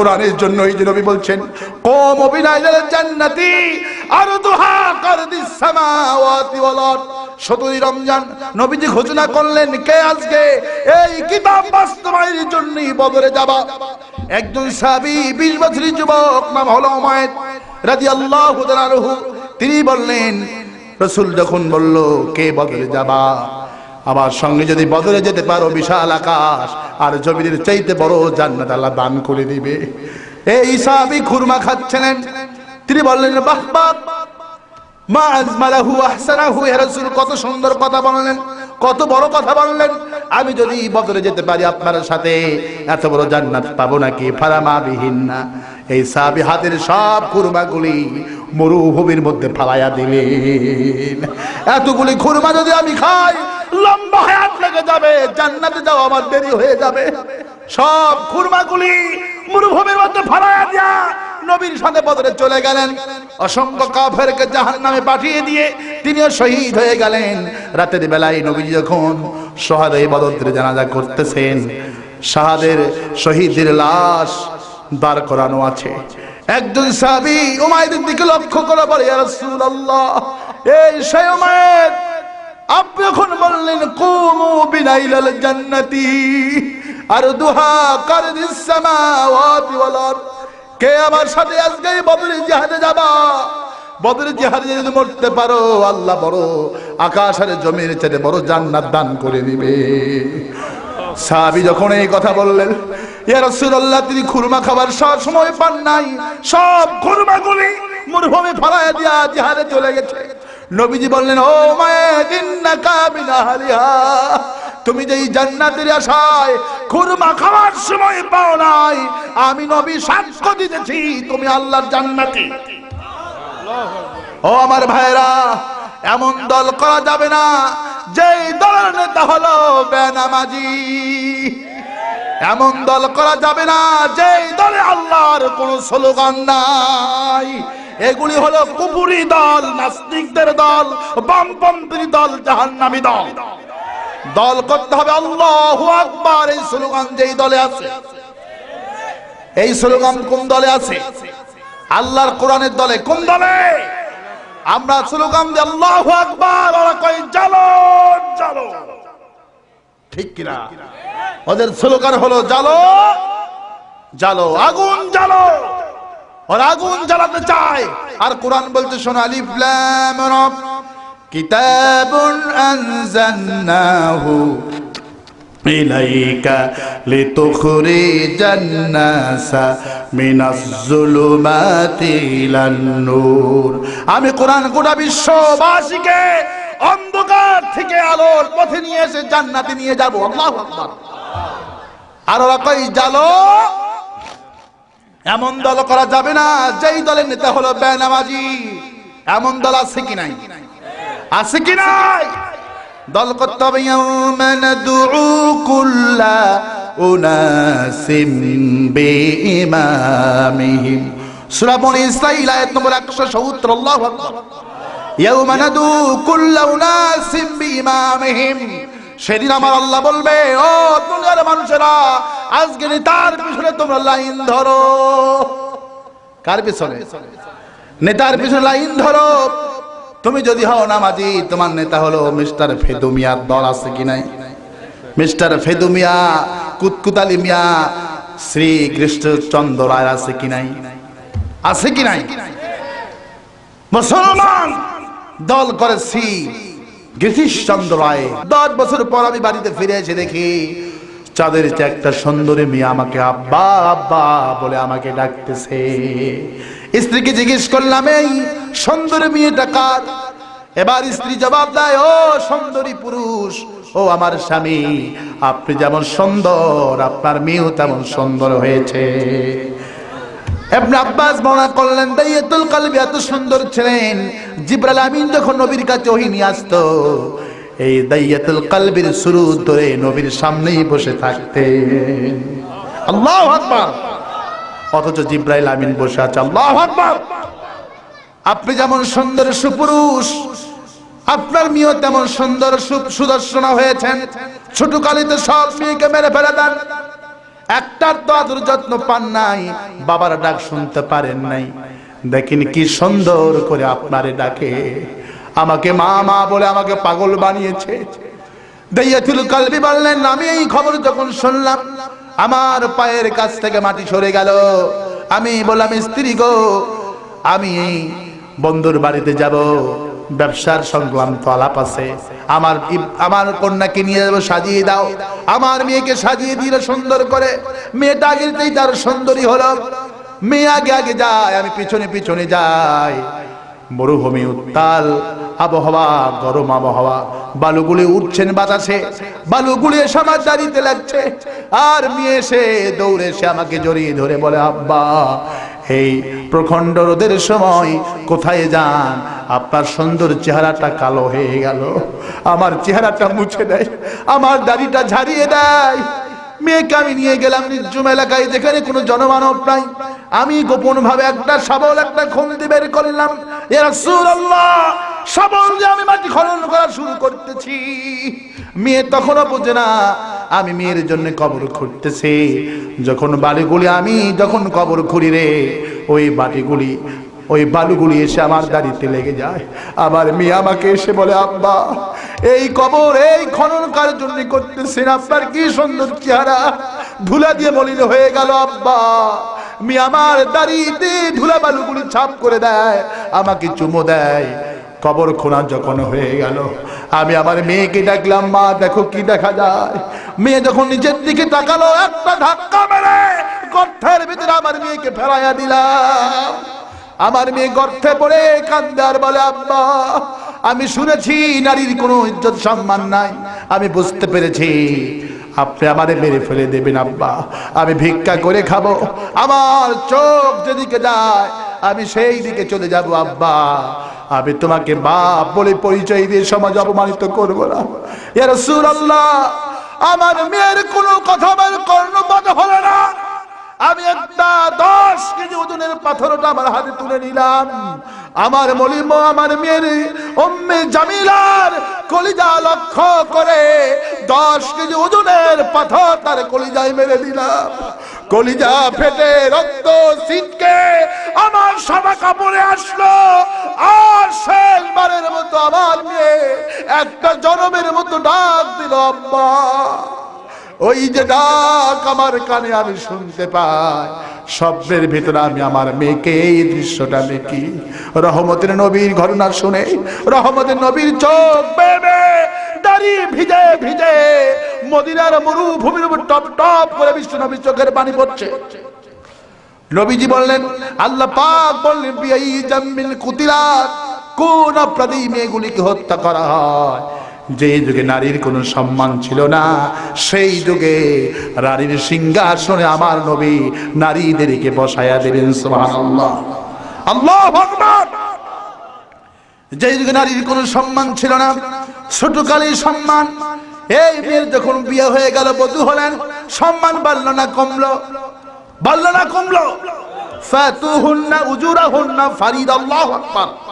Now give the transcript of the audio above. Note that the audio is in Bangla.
কোরআনের জন্য এই যে নবী বলছেন কম অবিনাইলের জান্নাতি আর দুহা কারদিস সামাওয়াতি ওয়াল সতেরোই রমজান নবীজি ঘোষণা করলেন, কে আজকে এই কিতাব বাস্তবায়নের জন্যই বদরে যাবা? একজন সাহাবী, বিশ বছরের যুবক, নাম হলো উমায়ের রাদিয়াল্লাহু তাআলা তিনি বললেন, রসুল যখন বলল, কে বদলে যাবা আমার সঙ্গে যদি বদলে যেতে পারো বিশাল আকাশ, আর জমিনের চাইতে বড় জান্নাত আল্লাহ দান করে দিবে। এই সাহাবী খুরমা খাচ্ছিলেন। তিনি বললেন, বাহ বাহ। মা আজমালাহু আহসানাহু, হে রাসূল, কত সুন্দর কথা বললেন, কত বড় কথা বললেন। আমি যদি বদলে যেতে পারি আপনার সাথে, এত বড় জান্নাত পাবো নাকি? ফারামা বিহীন না এই সাহাবী হাতের সব খুরমাগুলি মরুভূমির মধ্যে ফালাইয়া দিলেন। এতগুলি খুরমা যদি আমি খাই লম্বা হায়াত লেগে যাবে, জান্নাতে যাওয়া আমার দেরি হয়ে যাবে। সব খুরমাগুলি মরুভূমির মধ্যে ফালাইয়া দিয়া নবীর সাথে বদরে চলে গেলেন। অসংখ্য কাফেরকে জাহান নামে পাঠিয়ে দিয়ে তিনিও শহীদ হয়ে গেলেন। রাতের বেলায় নবী যখন সোহাদে বদরের জানাজা করতেছেন, শাহাদের শহীদের লাশ দাঁড় করানো আছে। একজন সাহাবী উমাইদের দিকে লক্ষ্য করে রাসূলুল্লাহ, এই সেই উমাইর আপনি যখন বললেন, কুমু জান্নাতি আর দুহা আরদ। কে আমার সাথে আজকে যাবা? যদি মরতে পারো, আল্লাহ বড় জমির চেয়ে বড় জান্নাত দান করে দিবে। সাহাবী যখন এই কথা বললেন, ইয়া রাসূলুল্লাহ, তিনি খুরমা খাবার সব সময় পান নাই, সব খুরমাগুলি মরুভূমি ফলায় দিয়া জিহাদে চলে গেছে। নবীজি বললেন, ও আহলিহা তুমি যে জান্নাতের আশায় খুরমা খাওয়ার সময় পাও নাই, আমি নবী সাক্ষ্য দিতেছি, তুমি আল্লাহর জান্নাতি। ও আমার ভাইরা এমন দল করা যাবে না, যেই দলের নেতা হলো বেনামাজি। এমন দল করা যাবে না, যেই দলে আল্লাহর কোন স্লোগান নাই। এগুলি হলো কুপুরি দল, নাস্তিকদের দল, বামপন্থী দল, জাহান্নামী দল। দল করতে হবে আল্লাহ আকবার, এই স্লোগান যেই দলে আছে। এই স্লোগান কোন দলে আছে? আল্লাহর কোরআনের দলে। কোন দলে? আমরা স্লোগান দিই, আল্লাহ আকবার, ওরা কই জালো জালো ঠিক কিনা? ওদের স্লোগান হলো জালো জালো আগুন জালো ওরা আগুন জ্বালাতে চায়। আর কোরআন বলতে শোনো, আলিফ, লাম আমি কোরআন গোটা বিশ্ববাসীকে অন্ধকার থেকে আলোর পথে নিয়ে এসে জান্নাতে নিয়ে যাব। আর ওরা কই, জালো এমন দল করা যাবে না, যেই দলের নেতা হলো বেনামাজি। এমন দল আছে কি নাই? আছে কি নাই? দল করতে হবে ইয়াউমা নাদউ কুল্লা উনাসিম বিইমামিহিম। সূরা বনি ইসরাঈল, আয়াত নম্বর 170 আল্লাহু আকবার। ইয়াউমা নাদউ কুল্লা উনাসিম বিইমামিহিম। সেদিন আমার আল্লাহ বলবে, ও দুনিয়ার মানুষেরা, আজকে নেতার পিছনে তোমরা লাইন ধরো। কার পিছনে? নেতার পিছনে লাইন ধরো। তুমি যদি হও নামাজি, তোমার নেতা হলো মিস্টার ফেদু মিয়ার দল আছে কি নাই? মিস্টার ফেদু মিয়া, কুতকুতালি মিয়া, শ্রী কৃষ্ণচন্দ্র রায় আছে কি নাই? আছে কি নাই? মুসলমান, দল করেছি গিরিশচন্দ্র রায়? দশ বছর পর আমি বাড়িতে ফিরে এসে দেখি, চাঁদের একটা সুন্দরী মেয়ে আমাকে আব্বা আব্বা বলে আমাকে ডাকতেছে। স্ত্রীকে জিজ্ঞেস করলাম, এই সুন্দরী মেয়েটা কার? এবার স্ত্রী জবাব দেয়, ও সুন্দরী পুরুষ, ও আমার স্বামী। আপনি যেমন সুন্দর, আপনার মেয়েও তেমন সুন্দর হয়েছে। ইবনে আব্বাস বর্ণনা করলেন দাইয়াতুল কলবি এত সুন্দর ছিলেন। জিব্রাইল আমিন যখন নবীর কাছে ওহী নিয়ে আসতো, এই দাইয়াতুল কলবির শুরু ধরে নবীর সামনেই বসে থাকতেন। আল্লাহু আকবার। অথচ জিব্রাইল আমিন বসে আছে, আল্লাহু আকবার। আপনি যেমন সুন্দর সুপুরুষ, আপনার মেয়েও তেমন সুন্দর সুদর্শনা হয়েছেন। ছোট কালিতে সব মেয়েকে মেরে ফেলে দেন। একটার তো আদর যত্ন পান নাই, বাবার ডাক শুনতে পারেন নাই। দেখেন কি সুন্দর করে আপনারে ডাকে। আমাকে মা মা বলে আমাকে পাগল বানিয়েছে। আমি এই খবর যখন শুনলাম, আমার পায়ের কাছ থেকে মাটি সরে গেল। আমি বললাম, স্ত্রী গো, আমি বন্ধুর বাড়িতে যাব। ব্যবসার সংক্রান্ত আলাপ আছে। আমার আমার কন্যাকে নিয়ে যাব, সাজিয়ে দাও। আমার মেয়েকে সাজিয়ে দিল সুন্দর করে। মেয়েটা আগেতেই তার সুন্দরী হলো। মেয়ে আগে আগে যায়, আমি পিছনে পিছনে যাই। মরুভূমি উত্তাল, আবহাওয়া, গরম আবহাওয়া। বালুগুলি উঠছেন বাতাসে, বালুগুলি এসে আমার দাঁড়িতে লাগছে। আর মেয়ে এসে দৌড়ে এসে আমাকে জড়িয়ে ধরে বলে, আব্বা, এই প্রখণ্ড রোদের সময় কোথায় যান? আপনার সুন্দর চেহারাটা কালো হয়ে গেল। আমার চেহারাটা মুছে দেয়, আমার দাড়িটা ঝাড়িয়ে দেয়। মেয়েকে আমি নিয়ে গেলাম নির্জুম এলাকায়, যেখানে কোনো জনমানব নাই। আমি গোপন ভাবে একটা শাবল, একটা খুন্তি বের করলাম। শাবল দিয়ে আমি মাটি খনন করা শুরু করতেছি। মেয়ে তখনও বোঝে না, আমি মেয়ের জন্য কবর খুঁড়তেছি। যখন বালিগুলি আমি যখন কবর খুঁড়ি রে ওই বাটিগুলি, ওই বালুগুলি এসে আমার দাড়িতে লেগে যায়। আমার মেয়ে আমাকে এসে বলে, আব্বা, এই কবর, এই খনন কার জন্য করতেছেন? আপনার কি সুন্দর চেহারা? ধুলা দিয়ে মলিন হয়ে গেল, আব্বা। মেয়ে আমার দাড়িতে ধুলা বালুগুলি ছাপ করে দেয়, আমাকে চুমো দেয়। কবর খোনা যখন হয়ে গেল, আমি আমার মেয়েকে ডাকলাম মা, দেখো কি দেখা যায়? মেয়ে যখন নিজের দিকে তাকালো, একটা ধাক্কা মেরে গর্তের ভিতরে আমার মেয়েকে ফেলাইয়া দিলাম। আমার মেয়ে গর্থে পড়ে কান্দে আর বলে, আব্বা, আমি শুনেছি নারীর কোনো ইজ্জত সম্মান নাই। আমি বুঝতে পেরেছি। আপনি আমারে মেরে ফেলে দেবেন, আব্বা। আমি ভিক্ষা করে খাব। আমার চোখ যেদিকে যায়, আমি সেই দিকে চলে যাব, আব্বা। আমি তোমাকে বাপ বলে পরিচয় দিয়ে সমাজ অপমানিত করব না। এর সুর রাসূলুল্লাহ, আমার মেয়ের কোনো কথা আমার কর্ণপাত হলো না। কেজি ওজনের পাথরটা আমার হাতে তুলে নিলাম। আমার মলিম আমার মেয়ের অম্মে জামিলার কলিজা লক্ষ্য করে দশ কেজি ওজনের পাথর তার কলিজায় মেরে দিলাম। কলিজা ফেটে রক্ত সিটকে আমার সাদা কাপড়ে আসলো। আর শেষবারের মতো আমার মেয়ে একটা জনমের মতো ডাক দিল, আব্বা। ওই যে ডাক আমার কানে আমি শুনতে পাই। শব্দের ভিতরে আমি আমার মেয়েকে এই দৃশ্যটা দেখি। রহমতের নবীর ঘটনা শুনে, রহমতের নবীর চোখ বেবে দাড়ি ভিজে ভিজে মরুভূমির টপ টপ করে বিশ্ব নবীর পানি পড়ছে। নবীজি বললেন কোন মেয়েগুলিকে হত্যা করা হয়। যে যুগে নারীর কোনো সম্মান ছিল না, সেই যুগে নারীর সিংহাসনে আমার নবী নারীদেরকে বসায়া আকবার। যে যুগে নারীর কোনো সম্মান ছিল না ছোটকালে সম্মান, এই মেয়ের যখন বিয়ে হয়ে গেল, বধূ হলেন, সম্মান বাড়লো না, কমলো, বাড়লো না, কমলো। ফাতুহুন্না উজুরাহুন্না ফারিদ আল্লাহু আকবার।